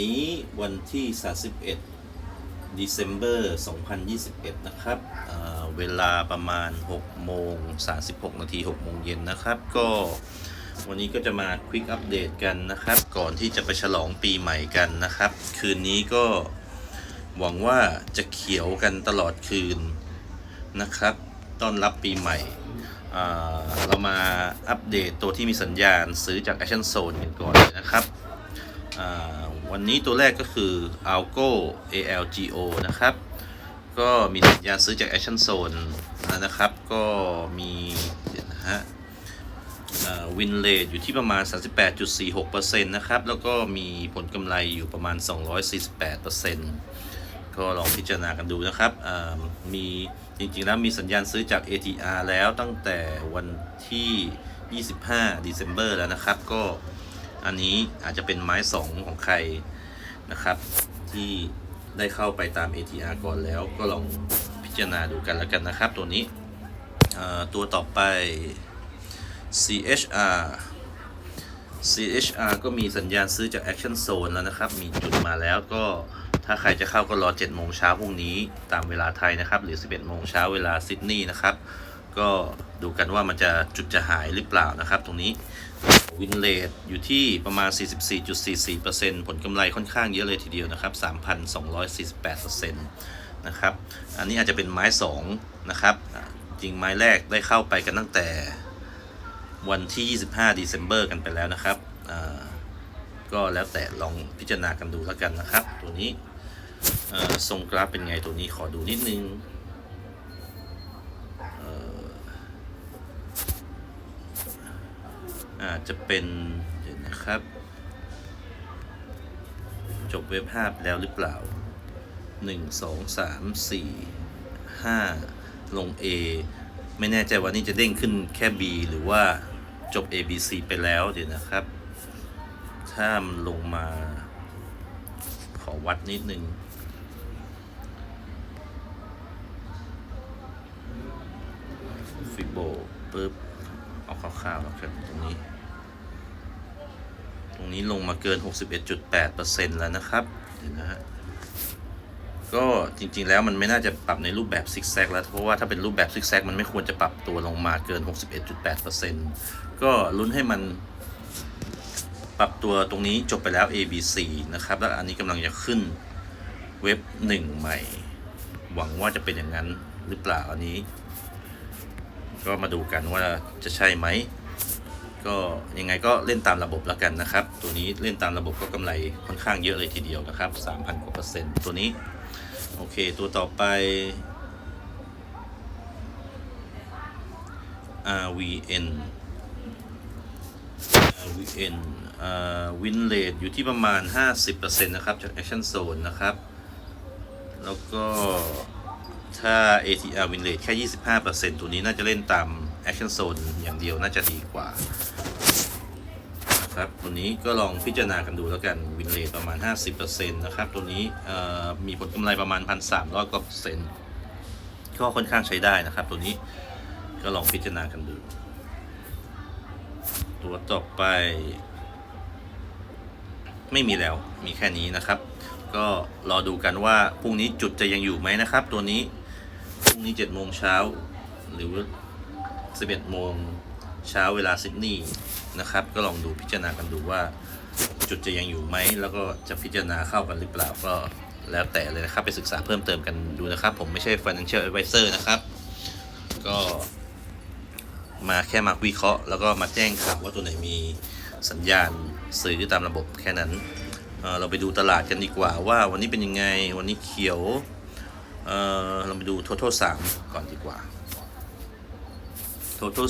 นี้วันที่ 31 December 2021 นะครับเเวลาประมาณ6โมง36 นาที6โมงเย็นนะครับ ก็วันนี้ก็จะมาควิกอัปเดตกันนะครับ ก่อนที่จะไปฉลองปีใหม่กันนะครับ คืนนี้ก็หวังว่าจะเขียวกันตลอดคืนนะครับ ต้อนรับปีใหม่เรามาอัปเดตตัวที่มีสัญญาณซื้อจาก Action Zone กันก่อนนะครับ วันนี้ตัวแรกก็คือ Algo ALGO นะครับ ก็มีสัญญาณซื้อจาก Action Zone นะครับ ก็มีเดี๋ยวนะฮะวินเลทอยู่ที่ประมาณ 38.46%นะครับ แล้วก็มีผลกำไรอยู่ประมาณ 248%ก็ลองพิจารณากันดูนะครับอ่ามีจริงๆแล้วมีสัญญาณซื้อจาก ATR แล้วตั้งแต่วันที่ 25 December แล้วนะครับ ก็ อันนี้อาจจะเป็นไม้สองของใครนะครับ ที่ได้เข้าไปตาม ATR ก่อนแล้วก็ลองพิจารณาดูกันแล้วกันนะครับ ตัวนี้ตัวต่อไป CHR CHR ก็มีสัญญาณซื้อจาก Action Zone แล้วนะครับ มีจุดมาแล้วก็ถ้าใครจะเข้าก็รอ 7 โมงเช้าพรุ่งนี้ตามเวลาไทยนะครับ หรือ 11 โมงเช้าเวลาซิดนีย์นะครับ ก็ ดูกันว่ามันจะจุดจะหายหรือเปล่านะครับ ตรงนี้วินเลทอยู่ที่ประมาณ 44.44%ผลกำไรค่อนข้างเยอะเลยทีเดียวนะครับ 3,248%นะครับ อันนี้อาจจะเป็นไม้ 2 นะครับ จริงไม้แรกได้เข้าไปกันตั้งแต่วันที่ 25 December กันไปแล้วนะครับ ก็แล้วแต่ลองพิจารณากันดูแล้วกันนะครับ ตัวนี้ทรงกราฟเป็นไงตัวนี้ขอดูนิดนึง อาจจะเป็นเดี๋ยวนะครับ จบเว็บภาพแล้วหรือเปล่า 1 2 3 4 5 ลง A ไม่แน่ใจว่านี่จะเด้งขึ้นแค่ B หรือว่าจบ A B C ไปแล้วเดี๋ยวนะครับ ถ้ามันลงมา ขอวัดนิดนึงฟิโบปึ๊บ เอาคร่าวๆแล้วครับตรงนี้ รงนี้ลงมาเกิน 61.8%แล้วนะครับเดี๋ยวนะฮะก็จริงๆแล้วมันไม่น่าจะปรับในรูปแบบซิกแซกแล้ว เพราะว่าถ้าเป็นรูปแบบซิกแซกมันไม่ควรจะปรับตัวลงมาเกิน 61.8%ก็ลุ้นให้มันปรับตัวตรงนี้จบไปแล้ว A B C นะครับ แล้วอันนี้กำลังจะขึ้นเว็บ 1 ใหม่ หวังว่าจะเป็นอย่างนั้นหรือเปล่าอันนี้ ก็มาดูกันว่าจะใช่ไหม ก็ยังไงก็เล่นตามระบบแล้วกันนะครับ ตัวนี้เล่นตามระบบก็กำไรค่อนข้างเยอะเลยทีเดียวนะครับ 3,000กว่าเปอร์เซ็นต์ตัวนี้ โอเค ตัวต่อไป RVN RVN อ่า win rate อยู่ที่ประมาณ 50%นะครับ จาก action zone นะครับ แล้วก็ถ้า ATR win rate แค่ 25%ตัวนี้น่าจะเล่นตาม action zone อย่างเดียวน่าจะดีกว่า ครับ ตัวนี้ก็ลองพิจารณากันดูแล้วกันวินเลทประมาณ 50%นะครับ ตัวนี้มีผลกำไรประมาณ 1,300กว่าเปอร์เซ็นต์ก็ค่อนข้างใช้ได้นะครับ ตัวนี้ก็ลองพิจารณากันดู ตัวต่อไป ไม่มีแล้วมีแค่นี้นะครับ ก็รอดูกันว่าพรุ่งนี้จุดจะยังอยู่ไหมนะครับ ตัวนี้พรุ่งนี้7โมงเช้าหรือ11โมง เช้าเวลาซิดนีย์นะครับ ก็ลองดูพิจารณากันดูว่าจุดจะยังอยู่ไหม แล้วก็จะพิจารณาเข้ากันหรือเปล่าก็แล้วแต่เลยนะครับ ไปศึกษาเพิ่มเติมกันดูนะครับ ผมไม่ใช่ financial advisor นะครับ ก็มาแค่มาวิเคราะห์ แล้วก็มาแจ้งข่าวว่าตัวไหนมีสัญญาณซื้อตามระบบแค่นั้นเเราไปดูตลาดกันดีกว่าว่าวันนี้เป็นยังไงวันนี้เขียวเเราไปดู total 3ก่อนดีกว่า total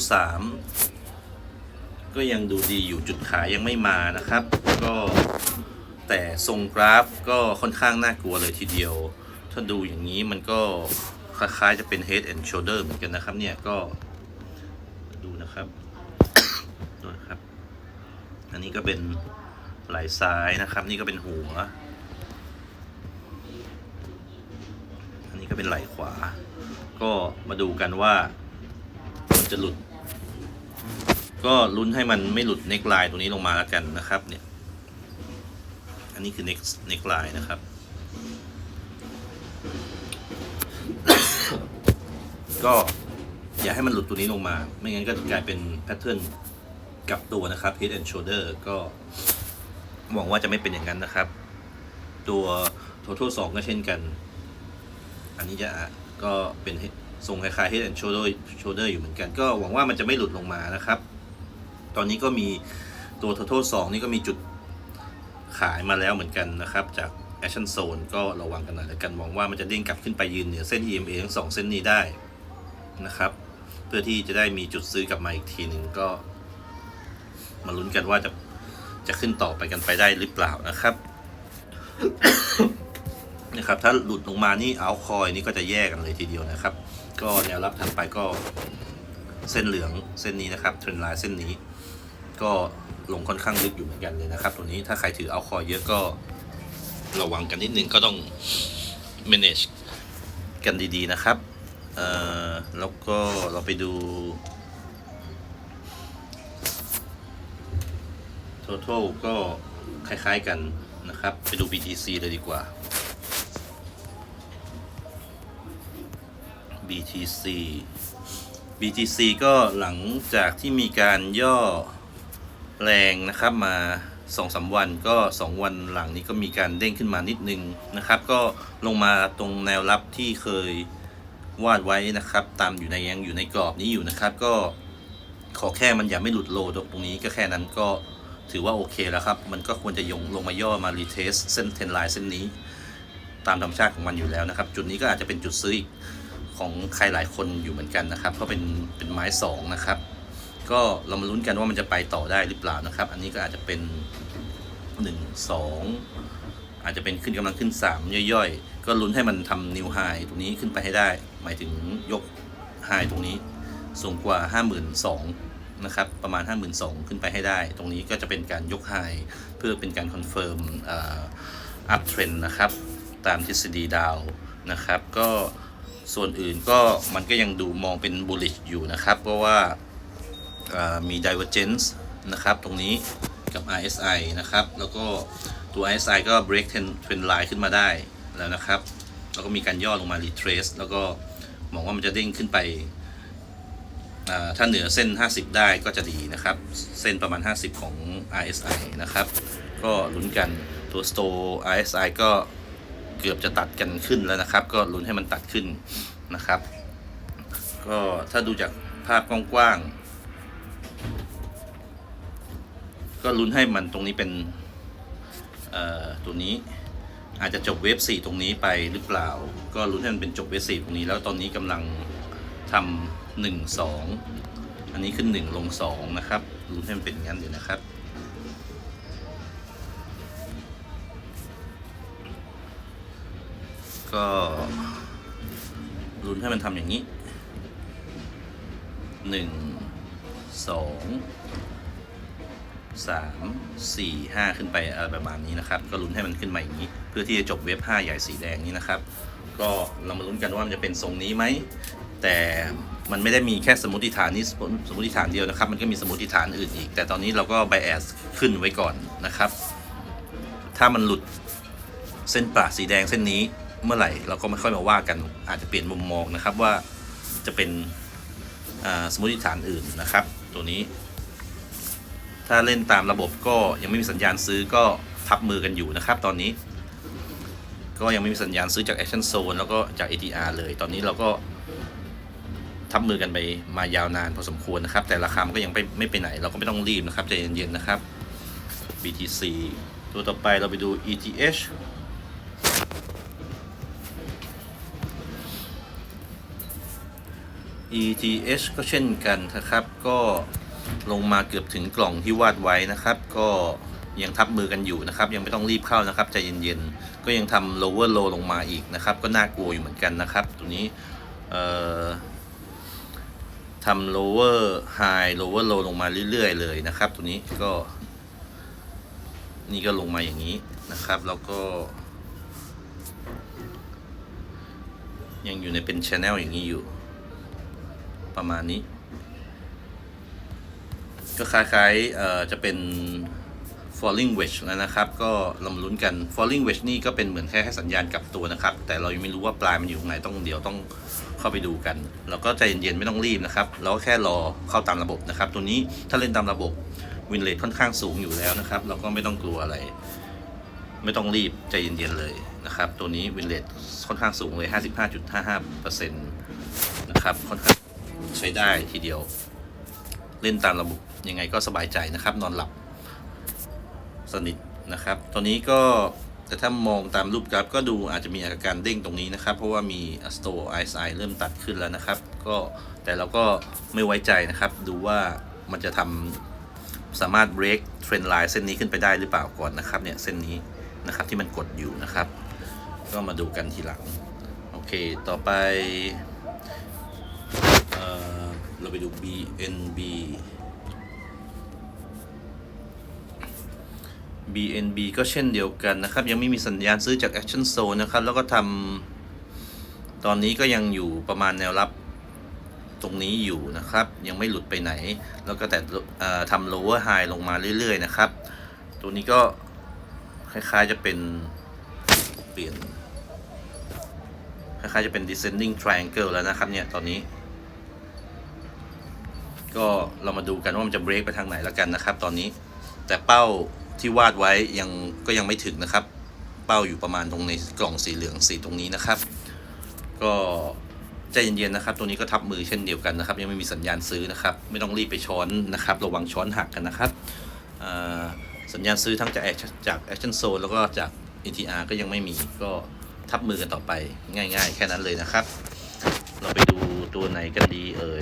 3 ก็ยังดูดีอยู่จุดขายยังไม่มานะครับ ก็แต่ทรงกราฟก็ค่อนข้างน่ากลัวเลยทีเดียว ถ้าดูอย่างนี้มันก็คล้ายๆจะเป็น head and shoulder เหมือนกันนะครับเนี่ยก็ดูนะครับดูนะครับ อันนี้ก็เป็นไหล่ซ้ายนะครับ นี่ก็เป็นหัว อันนี้ก็เป็นไหล่ขวา ก็มาดูกันว่า จะหลุด ก็ลุ้นให้มันไม่หลุดเน็กไลน์ตรงนี้ลงมาแล้วกันนะครับ เนี่ย อันนี้คือ next next line นะครับ ก็อย่าให้มันหลุดตัวนี้ลงมา ไม่งั้นก็จะกลายเป็นแพทเทิร์นกับตัวนะครับ head and shoulder ก็หวังว่าจะไม่เป็นอย่างนั้นนะครับ ตัว total 2 ก็เช่นกัน อันนี้จะก็เป็น ทรงคล้ายๆ head and shoulder shoulder อยู่เหมือนกัน ก็หวังว่ามันจะไม่หลุดลงมานะครับ ตอนนี้ก็มีตัว total 2 นี่ก็มีจุดขายมาแล้วเหมือนกันนะครับ จาก action zone ก็ระวังกันหน่อยแล้วกันหวังว่ามันจะเด้งกลับขึ้นไปยืนเหนือเส้น EMA ทั้งสองเส้นนี้ได้นะครับ เพื่อที่จะได้มีจุดซื้อกลับมาอีกทีหนึ่งก็ มาลุ้นกันว่าจะจะขึ้นต่อไปกันไปได้หรือเปล่านะครับนะครับถ้าหลุดลงมานี่เอาคอยนี่ก็จะแยกกันเลยทีเดียวนะครับ ก็แนวรับถัดไปก็เส้นเหลืองเส้นนี้นะครับเทรนไลน์เส้นนี้ ก็ลงค่อนข้างลึกอยู่เหมือนกันเลยนะครับ ตัวนี้ถ้าใครถือเอาคอยเยอะก็ระวังกันนิดนึงก็ต้อง manage กันดีๆนะครับแล้วก็เราไปดู total ก็คล้ายๆกันนะครับ ไปดู BTC เลยดีกว่า BTC BTC ก็หลังจากที่มีการย่อแรงนะครับมาสองสาวันก็ 2 วันหลังนี้ก็มีการเด้งขึ้นมานิดนึงนะครับ ก็ลงมาตรงแนวรับที่เคยวาดไว้นะครับ ตามอยู่ในยังอยู่ในกรอบนี้อยู่นะครับ ก็ขอแค่มันอย่าไม่หลุดโลตรงนี้ก็แค่นั้นก็ถือว่าโอเคแล้วครับ มันก็ควรจะยงลงมาย่อมารีเทสเส้นเทนไลน์เส้นนี้ ตามธรรมชาติของมันอยู่แล้วนะครับ จุดนี้ก็อาจจะเป็นจุดซื้ออีก ของใครหลายคนอยู่เหมือนกันนะครับ เพราะเป็นเป็นไม้สองนะครับ ก็เรามาลุ้นกันว่ามันจะไปต่อได้หรือเปล่านะครับ อันนี้ก็อาจจะเป็น 1 2 อาจจะเป็นขึ้นกำลังขึ้น 3 ย่อยๆ ก็ลุ้นให้มันทำนิวไฮตรงนี้ขึ้นไปให้ได้ หมายถึงยกไฮตรงนี้สูงกว่า 52,000นะครับ ประมาณ 52,000 ขึ้นไปให้ได้ ตรงนี้ก็จะเป็นการยกไฮเพื่อเป็นการคอนเฟิร์มอัพเทรนนะครับ ตามทฤษฎีดาวนะครับ ก็ ส่วนอื่นก็มันก็ยังดูมองเป็น bullish อยู่นะครับ เพราะว่ามี divergence นะครับ ตรงนี้กับ RSI นะครับ แล้วก็ตัว RSI ก็ break trend trend line ขึ้นมาได้แล้วนะครับ แล้วก็มีการย่อลงมา retrace แล้วก็มองว่ามันจะเด้งขึ้นไป ถ้าเหนือเส้น 50 ได้ก็จะดีนะครับ เส้นประมาณ 50 ของ RSI นะครับ ก็ลุ้นกันตัว store RSI ก็ เกือบจะตัดกันขึ้นแล้วนะครับ ก็ลุ้นให้มันตัดขึ้นนะครับ ก็ถ้าดูจากภาพกว้างๆก็ลุ้นให้มันตรงนี้เป็นตัวนี้อาจจะจบเวฟ4ตรงนี้ไปหรือเปล่า ก็ลุ้นให้มันเป็นจบเวฟ4ตรงนี้ แล้วตอนนี้กำลังทำหนึ่งสองอันนี้ขึ้นหนึ่งลงสองนะครับลุ้นให้มันเป็นอย่างนั้นอยู่นะครับ ก็ลุ้นให้มันทำอย่างนี้หนึ่งสองสามสี่ห้าขึ้นไปอะไรประมาณนี้นะครับ ก็ลุ้นให้มันขึ้นมาอย่างนี้ เพื่อที่จะจบเว็บห้าใหญ่สีแดงนี้นะครับ ก็เรามาลุ้นกันว่ามันจะเป็นทรงนี้ไหม แต่มันไม่ได้มีแค่สมมติฐานนี้สมมติฐานเดียวนะครับ มันก็มีสมมติฐานอื่นอีก แต่ตอนนี้เราก็ bias ขึ้นไว้ก่อนนะครับ ถ้ามันหลุดเส้นประสีแดงเส้นนี้ เมื่อไหร่เราก็ไม่ค่อยมาว่ากัน อาจจะเปลี่ยนมุมมองนะครับว่าจะเป็นสมมติฐานอื่นนะครับ ตัวนี้ ถ้าเล่นตามระบบก็ยังไม่มีสัญญาณซื้อก็ทับมือกันอยู่นะครับ ตอนนี้ ก็ยังไม่มีสัญญาณซื้อจาก Action Zone แล้วก็จาก ATR เลย ตอนนี้เราก็ทับมือกันไปมายาวนานพอสมควรนะครับ แต่ราคามันก็ยังไม่ไม่ไปไหน เราก็ไม่ต้องรีบนะครับใจเย็นๆนะครับ BTC ตัวต่อไปเราไปดู ETH ETH ก็เช่นกันนะครับ ก็ลงมาเกือบถึงกล่องที่วาดไว้นะครับ ก็ยังทับมือกันอยู่นะครับ ยังไม่ต้องรีบเข้านะครับใจเย็นๆ ก็ยังทำ lower low ลงมาอีกนะครับ ก็น่ากลัวอยู่เหมือนกันนะครับ ตัวนี้ทำ lower high lower low ลงมาเรื่อยๆ เลยนะครับ ตัวนี้ก็ นี่ก็ลงมาอย่างนี้นะครับ แล้วก็ ยังอยู่ในเป็น channel อย่างนี้อยู่ ประมาณนี้ ก็คล้ายๆเอ่อจะเป็น falling wedge แล้วนะครับ ก็เรามาลุ้นกัน falling wedge นี่ก็เป็นเหมือนแค่ให้สัญญาณกลับตัวนะครับ แต่เรายังไม่รู้ว่าปลายมันอยู่ตรงไหนต้องเดี๋ยวต้องเข้าไปดูกัน แล้วก็ใจเย็นๆไม่ต้องรีบนะครับ เราก็แค่รอเข้าตามระบบนะครับ ตัวนี้ถ้าเล่นตามระบบวินเลทค่อนข้างสูงอยู่แล้วนะครับ เราก็ไม่ต้องกลัวอะไร ไม่ต้องรีบใจเย็นๆเลยนะครับ ตัวนี้วินเลทค่อนข้างสูงเลย 55.55%นะครับ ค่อนข้าง ใช้ได้ทีเดียว เล่นตามระบบยังไงก็สบายใจนะครับ นอนหลับสนิทนะครับ ตอนนี้ก็แต่ถ้ามองตามรูปกราฟก็ดูอาจจะมีอาการเด้งตรงนี้นะครับ เพราะว่ามี Astro RSI เริ่มตัดขึ้นแล้วนะครับ ก็แต่เราก็ไม่ไว้ใจนะครับ ดูว่ามันจะทำสามารถ break trend line เส้นนี้ขึ้นไปได้หรือเปล่าก่อนนะครับเนี่ยเส้นนี้นะครับที่มันกดอยู่นะครับ ก็มาดูกันทีหลัง โอเค ต่อไป เราไปดู BNB BNB ก็เช่นเดียวกันนะครับ ยังไม่มีสัญญาณซื้อจาก Action Zone นะครับ แล้วก็ทำตอนนี้ก็ยังอยู่ประมาณแนวรับตรงนี้อยู่นะครับ ยังไม่หลุดไปไหน แล้วก็แต่ทำ lower high ลงมาเรื่อย ๆ นะครับ ตัวนี้ก็คล้ายๆจะเป็นเปลี่ยนคล้ายๆจะเป็น descending triangle แล้วนะครับเนี่ย ตอนนี้ ก็เรามาดูกันว่ามันจะ break ไปทางไหนแล้วกันนะครับ ตอนนี้ แต่เป้าที่วาดไว้ยังก็ยังไม่ถึงนะครับ เป้าอยู่ประมาณตรงในกล่องสีเหลืองสีตรงนี้นะครับ ก็ใจเย็นๆนะครับ ตัวนี้ก็ทับมือเช่นเดียวกันนะครับ ยังไม่มีสัญญาณซื้อนะครับ ไม่ต้องรีบไปช้อนนะครับ ระวังช้อนหักกันนะครับสัญญาณซื้อทั้งจาก Action- จาก Action Zone แล้วก็จาก ETR ก็ยังไม่มีก็ทับมือกันต่อไปง่าย ๆ แค่นั้นเลยนะครับ เราไปดูตัวไหนกันดีเอ่ย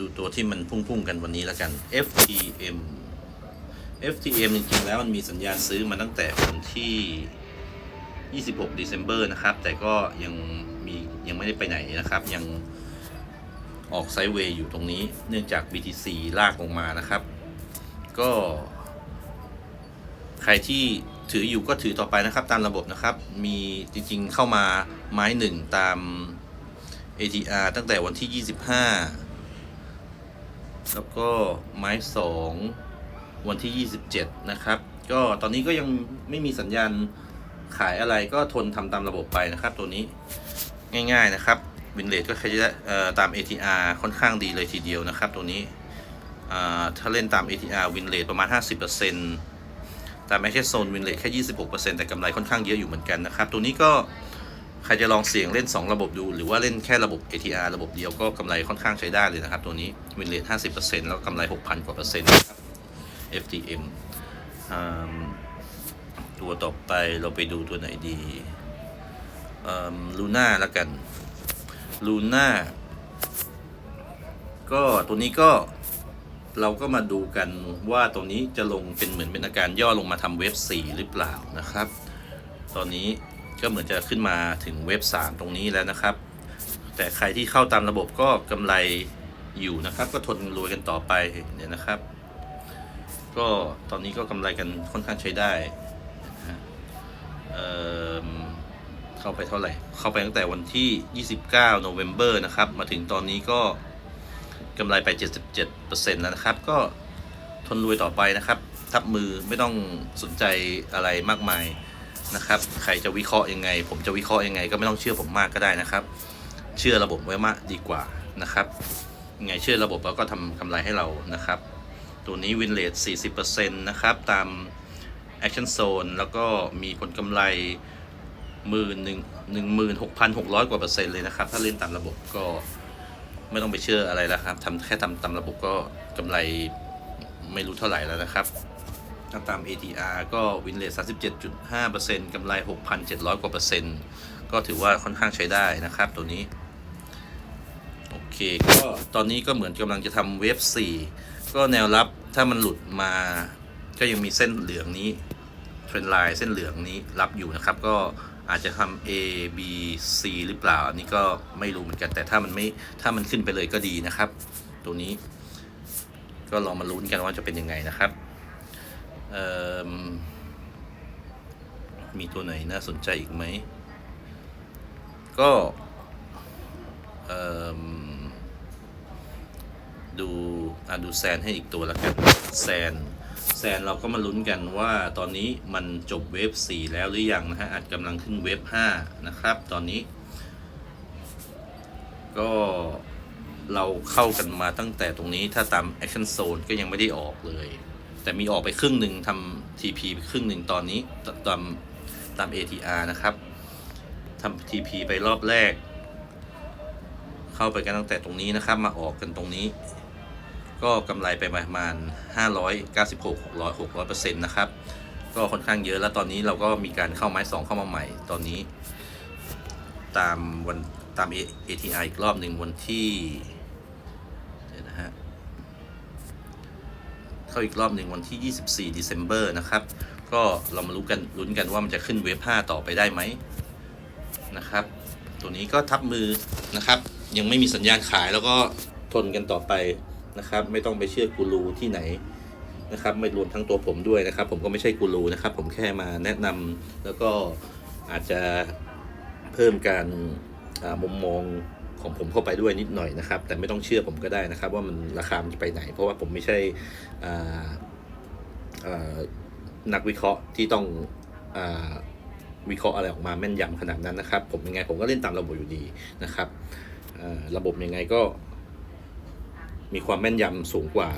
ดูตัวที่มันพุ่งๆกันวันนี้แล้วกัน FTM FTM จริงๆ แล้วมันมีสัญญาณซื้อมาตั้งแต่วันที่ 26 December นะครับ แต่ก็ยังมียังไม่ได้ไปไหนนะครับ ยังออกไซด์เวย์อยู่ตรงนี้ เนื่องจาก BTC ลากลงมานะครับ ก็ ใครที่ถืออยู่ก็ถือต่อไปนะครับ ตามระบบนะครับ มีจริงๆเข้ามาไม้หนึ่งตาม ATR ตั้งแต่วันที่ 25 แล้วก็ไม้สองวันที่ 27 นะครับ ก็ตอนนี้ก็ยังไม่มีสัญญาณขายอะไรก็ทนทำตามระบบไปนะครับ ตัวนี้ง่ายๆนะครับวินเลทก็ใช้ได้เอ่อตาม ATR ค่อนข้างดีเลยทีเดียวนะครับ ตัวนี้ถ้าเล่นตาม ATR วินเลทประมาณ 50%แต่ไม่ใช่โซนวินเลทแค่ 26%แต่กำไรค่อนข้างเยอะอยู่เหมือนกันนะครับ ตัวนี้ก็ ใครจะลองเสี่ยงเล่น 2 ระบบดู หรือว่าเล่นแค่ระบบ ATR ระบบเดียวก็กำไรค่อนข้างใช้ได้เลยนะครับ ตัวนี้วินเลท50%แล้วกำไร 6,000 กว่าเปอร์เซ็นต์นะครับ FTM ตัวต่อไปเราไปดูตัวไหนดีลูน่าแล้วกันลูน่าก็ตัวนี้ก็เราก็มาดูกันว่าตัวนี้จะลงเป็นเหมือนเป็นอาการย่อลงมาทำเว็บ4หรือเปล่านะครับ ตอนนี้ ก็เหมือนจะขึ้นมาถึงเว็บ 3 ตรงนี้แล้วนะครับ แต่ใครที่เข้าตามระบบก็กำไรอยู่นะครับ ก็ทนรวยกันต่อไปเนี่ยนะครับ ก็ตอนนี้ก็กำไรกันค่อนข้างใช้ได้เเข้าไปเท่าไหร่ เข้าไปตั้งแต่วันที่ 29 โนเวม ber นะครับ มาถึงตอนนี้ก็กำไรไป 77%แล้วนะครับ ก็ทนรวยต่อไปนะครับ ทับมือไม่ต้องสนใจอะไรมากมาย นะครับ ใครจะวิเคราะห์ยังไง ผมจะวิเคราะห์ยังไง ก็ไม่ต้องเชื่อผมมากก็ได้นะครับ เชื่อระบบไว้มากดีกว่านะครับยังไงเชื่อระบบแล้วก็ทำกำไรให้เรานะครับ ตัวนี้วินเลท40%นะครับ ตาม Action Zone แล้วก็มีผลกำไรหมื่นหนึ่งหนึ่งหมื่นหกพันหกร้อยกว่าเปอร์เซ็นต์เลยนะครับ ถ้าเล่นตามระบบก็ไม่ต้องไปเชื่ออะไรแล้วครับทำแค่ทำตามระบบก็กำไรไม่รู้เท่าไหร่แล้วนะครับ ถ้าตาม ATR ก็วินเลท37.5%กำไร 6,700 กว่าเปอร์เซ็นต์ ก็ถือว่าค่อนข้างใช้ได้นะครับตัวนี้ โอเค ก็ตอนนี้ก็เหมือนกำลังจะทำเวฟ4ก็แนวรับถ้ามันหลุดมา ก็ยังมีเส้นเหลืองนี้เทรนไลน์เส้นเหลืองนี้รับอยู่นะครับ ก็อาจจะทำ A B C หรือเปล่า อันนี้ก็ไม่รู้เหมือนกัน แต่ถ้ามันไม่ ถ้ามันขึ้นไปเลยก็ดีนะครับ ตัวนี้ ก็ลองมาลุ้นกันว่าจะเป็นยังไงนะครับ มีตัวไหนน่าสนใจอีกไหม ก็ดูอะดูแซนให้อีกตัวแล้วกันแซนแซนเราก็มาลุ้นกันว่าตอนนี้มันจบเวฟ4 แล้วหรือยังนะฮะอาจกำลังขึ้นเวฟ5นะครับ ตอนนี้ ก็เราเข้ากันมาตั้งแต่ตรงนี้ถ้าตาม Action Zone ก็ยังไม่ได้ออกเลย แต่มีออกไปครึ่งหนึ่งทำ TP ไปครึ่งหนึ่งตอนนี้ตามตาม ATR นะครับทำ TP ไปรอบแรก เข้าไปกันตั้งแต่ตรงนี้นะครับ มาออกกันตรงนี้ ก็กำไรไปประมาณ 596 600 600เปอร์เซ็นต์นะครับ ก็ค่อนข้างเยอะแล้วตอนนี้เราก็มีการเข้าไม้สองเข้ามาใหม่ตอนนี้ ตามวันตาม ATI อีกรอบหนึ่งวันที่ เข้าอีกรอบหนึ่งวันที่ 24 December นะครับ ก็เรามารู้กันลุ้นกันว่ามันจะขึ้นเวฟ5ต่อไปได้ไหมนะครับ ตัวนี้ก็ทับมือนะครับ ยังไม่มีสัญญาณขายแล้วก็ทนกันต่อไปนะครับ ไม่ต้องไปเชื่อกูรูที่ไหนนะครับ ไม่รวมทั้งตัวผมด้วยนะครับ ผมก็ไม่ใช่กูรูนะครับ ผมแค่มาแนะนำแล้วก็อาจจะเพิ่มการมุมมอง ของผมเข้าไปด้วยนิดหน่อยนะครับ แต่ไม่ต้องเชื่อผมก็ได้นะครับ ว่ามันราคามันจะไปไหน เพราะว่าผมไม่ใช่นักวิเคราะห์ที่ต้องอวิเคราะห์อะไรออกมาแม่นยำขนาดนั้นนะครับ ผมยังไงผมก็เล่นตามระบบอยู่ดีนะครับระบบยังไงก็มีความแม่นยำสูงกว่า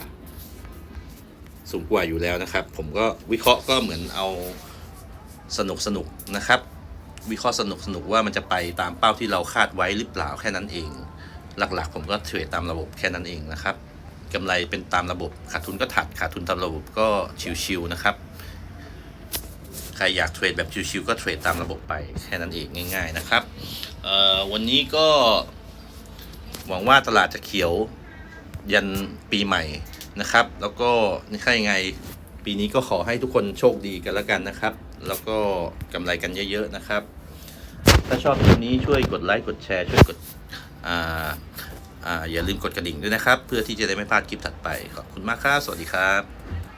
สูงกว่าอยู่แล้วนะครับ ผมก็วิเคราะห์ก็เหมือนเอาสนุกสนุกนะครับ วิเคราะห์สนุกสนุกว่ามันจะไปตามเป้าที่เราคาดไว้หรือเปล่าแค่นั้นเอง หลักๆ ผมก็เทรดตามระบบแค่นั้นเองนะครับกำไรเป็นตามระบบขาดทุนก็ถัดขาดทุนตามระบบก็ชิวๆนะครับ ใครอยากเทรดแบบชิวๆก็เทรดตามระบบไปแค่นั้นเองง่าย ๆนะครับวันนี้ก็ หวังว่าตลาดจะเขียวยันปีใหม่นะครับ แล้วก็นี่ค่ายังไงปีนี้ก็ขอให้ทุกคนโชคดีกันแล้วกันนะครับ แล้วก็กำไรกันเยอะๆนะครับ ถ้าชอบคลิปนี้ช่วยกดไลค์กดแชร์ช่วยกดอ่าอ่าอย่าลืมกดกระดิ่งด้วยนะครับ เพื่อที่จะได้ไม่พลาดคลิปถัดไปขอบคุณมากครับสวัสดีครับ